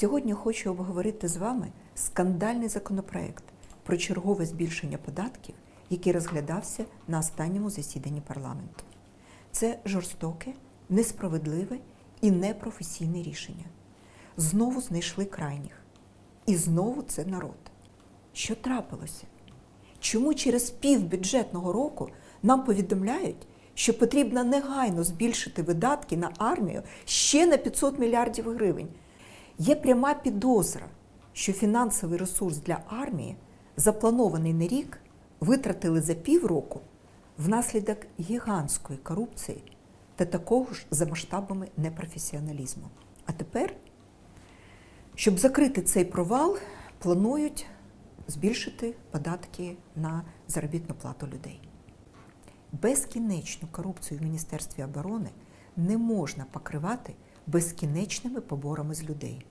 Сьогодні хочу обговорити з вами скандальний законопроект про чергове збільшення податків, який розглядався на останньому засіданні парламенту. Це жорстоке, несправедливе і непрофесійне рішення. Знову знайшли крайніх. І знову це народ. Що трапилося? Чому через пів бюджетного року нам повідомляють, що потрібно негайно збільшити видатки на армію ще на 500 мільярдів гривень? Є пряма підозра, що фінансовий ресурс для армії, запланований на рік, витратили за півроку внаслідок гігантської корупції та такого ж за масштабами непрофесіоналізму. А тепер, щоб закрити цей провал, планують збільшити податки на заробітну плату людей. Безкінечну корупцію в Міністерстві оборони не можна покривати безкінечними поборами з людей.